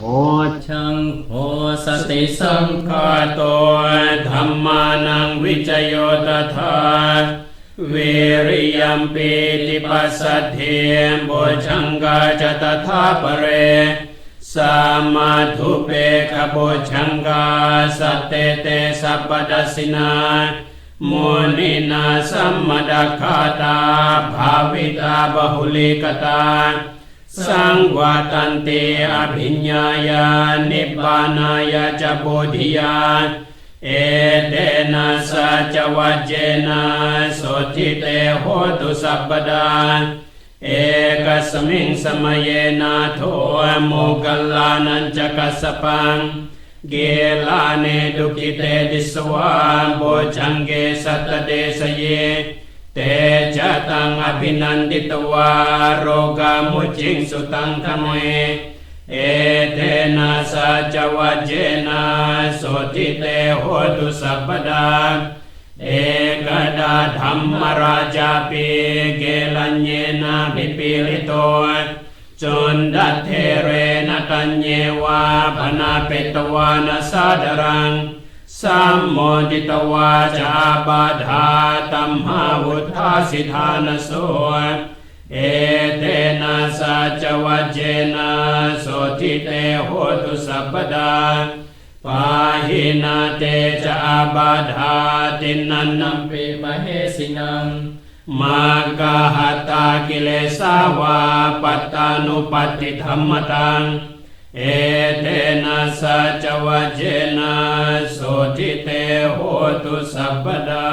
โอชังโหสติสังกาโตธรรมานังวิจโยตถาเวริยัมปีติปัสสัทเทโบชังกาจตถาปเรสามาธุเปกโบชังกาสัตเตเตสัพดสสินามุนินาสัมมดาคาตาภาวิตาบหุลิกตา สังวาตันติอภิญญายานิบานายาจโพธิยาเอเตนะสัจวัจเจนะโสทิเตโหตุสัพพดาเอกสมิงสมัยนาโทโมกัลลานันจกัสสปังเกลาเนดุกิเตดิสวาโบจังเกสัตตเดสเย เตจตังอภินันติตวาโรกามุจิงสุตังธมเอเอเทนะสัจวัจเจนะโสติเตโหตุสัพพดาเอกดาธรรมราชาปีเกลัญเยนะพิปิลิโตจุนดัตเทเรนตัญเยวาพนาเปตวานาสาดรัง สัมโมติตวาจาบาธาตัมหาวุธาสิทานโสเอเตนะสัจวัจเจนะโสทิเตโหตุสัพพดาปาหินาเตจอาบาธาตินันนัมปิมเหสินังมากาหตตากิเลสาวาปัตตานุปตติธรรมตัง เอเตนะสัจวเจนะโสทิเตโหตุสัพพดา